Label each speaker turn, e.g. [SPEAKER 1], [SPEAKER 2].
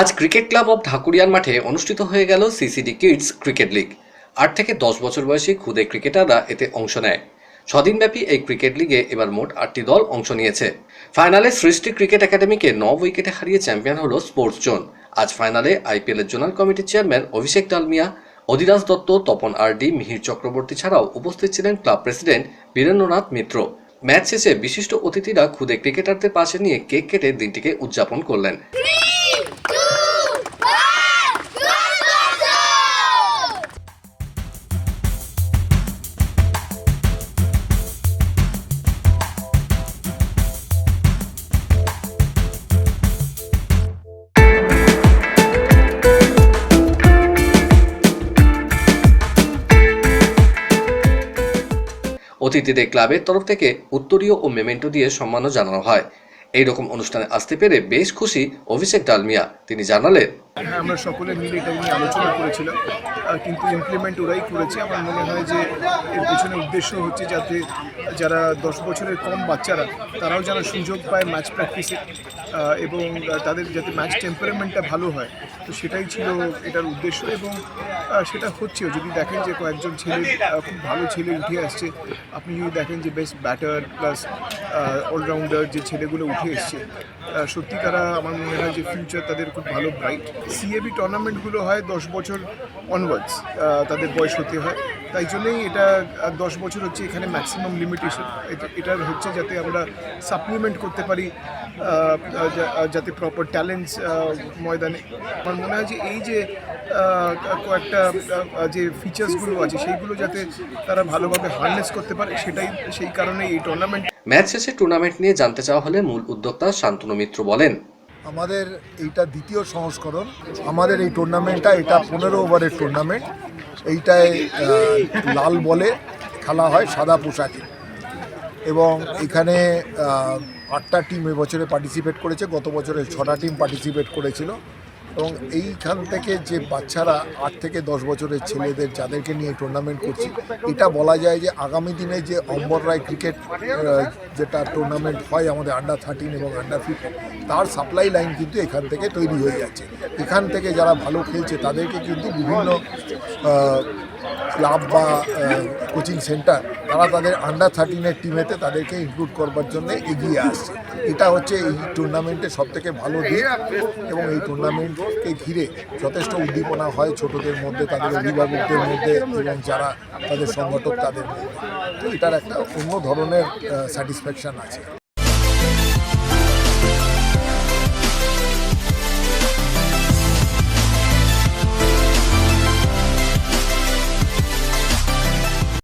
[SPEAKER 1] আজ cricket club of ঢাকুরিয়ান মাঠে অনুষ্ঠিত হয়ে গেল সিসিডি কিডস ক্রিকেট লিগ। আট থেকে দশ বছর বয়সী ক্ষুদে ক্রিকেটাররা এতে অংশ নেয়। ছদিনব্যাপী এই ক্রিকেট লিগে এবার মোট আটটি দল অংশ নিয়েছে। ফাইনালে সৃষ্টি ক্রিকেট একাডেমিকে ন উইকেটে হারিয়ে চ্যাম্পিয়ন হলো স্পোর্টস জোন। আজ ফাইনালে আইপিএল এর জোনাল কমিটির চেয়ারম্যান অভিষেক ডালমিয়া, অধিরাজ দত্ত, তপন আরডি, মিহির চক্রবর্তী ছাড়াও উপস্থিত ছিলেন club president Birendranath Mitra. Match শেষে বিশিষ্ট অতিথিরা ক্ষুদে ক্রিকেটারদের পাশে নিয়ে কেক কেটে দিনটিকে উদযাপন করলেন। অতিথিদের ক্লাবের তরফ থেকে উত্তরীয় ও মেমেন্টো দিয়ে সম্মানও জানানো হয়। এই রকম অনুষ্ঠানে আসতে পেরে বেশ খুশি অভিষেক ডালমিয়া। তিনি জানালেন
[SPEAKER 2] হ্যাঁ আমরা সকলে মিলে এটা নিয়ে আলোচনা করেছিলাম কিন্তু ইমপ্লিমেন্ট ওরাই করেছে। আমার মনে হয় যে এর পেছনে উদ্দেশ্য হচ্ছে যাতে যারা দশ বছরের কম বাচ্চারা, তারাও যেন সুযোগ পায় ম্যাচ প্র্যাকটিসে এবং তাদের যাতে ম্যাচ টেম্পারমেন্টটা ভালো হয়, তো সেটাই ছিল এটার উদ্দেশ্য এবং সেটা হচ্ছেও। যদি দেখেন যে কয়েকজন ছেলে খুব ভালো ছেলে উঠে আসছে, আপনি যদি দেখেন যে বেস্ট ব্যাটার প্লাস অলরাউন্ডার যে ছেলেগুলো উঠে এসছে সত্যি তারা আমার মনে হয় যে ফিউচার তাদের খুব ভালো ব্রাইট সিএবি টুর্নামেন্টগুলো হয় দশ বছর অনওয়ার্ডস তাদের বয়স হতে হয়। তাই জন্যই এটা দশ বছর হচ্ছে এখানে ম্যাক্সিমাম লিমিটেশন এটার হচ্ছে যাতে আমরা সাপ্লিমেন্ট করতে পারি যাতে প্রপার ট্যালেন্টস ময়দানে। আমার মনে হয় যে এই যে কয়েকটা যে ফিচার্সগুলো আছে সেইগুলো যাতে তারা ভালোভাবে হারনেস করতে পারে সেটাই সেই কারণে এই টুর্নামেন্ট
[SPEAKER 1] ম্যাচ শেষে টুর্নামেন্ট নিয়ে জানতে চাওয়া হলে মূল উদ্যোক্তা শান্তনু মিত্র বলেন।
[SPEAKER 3] আমাদের এইটা দ্বিতীয় সংস্করণ। আমাদের এই টুর্নামেন্টটা এটা পনেরো ওভারের টুর্নামেন্ট এইটায় লাল বলে খেলা হয় সাদা পোশাকে। এবং এখানে আটটা টিম এবছরে পার্টিসিপেট করেছে, গত বছরে ছটা টিম পার্টিসিপেট করেছিল। এবং এইখান থেকে যে বাচ্চারা আট থেকে দশ বছরের ছেলেদের যাদেরকে নিয়ে টুর্নামেন্ট করছি, এটা বলা যায় যে আগামী দিনে যে অম্বর রায় ক্রিকেট যেটা টুর্নামেন্ট হয় আমাদের আন্ডার থার্টিন এবং আন্ডার ফিফটিন তার সাপ্লাই লাইন কিন্তু এখান থেকে তৈরি হয়ে যাচ্ছে। এখান থেকে যারা ভালো খেলছে, তাদেরকে কিন্তু বিভিন্ন ক্লাব বা কোচিং সেন্টার তারা তাদের আন্ডার থার্টিনের টিমেতে তাদেরকে ইনক্লুড করবার জন্য এগিয়ে আসছে। এটা হচ্ছে এই টুর্নামেন্টের সবথেকে ভালো দিক এবং এই টুর্নামেন্টকে ঘিরে যথেষ্ট উদ্দীপনা হয় ছোটদের মধ্যে, তাদের অভিভাবকদের মধ্যে এবং যারা তাদের সংগঠক তাদের মধ্যে। তো এটার একটা অন্য ধরনের স্যাটিসফ্যাকশান আছে।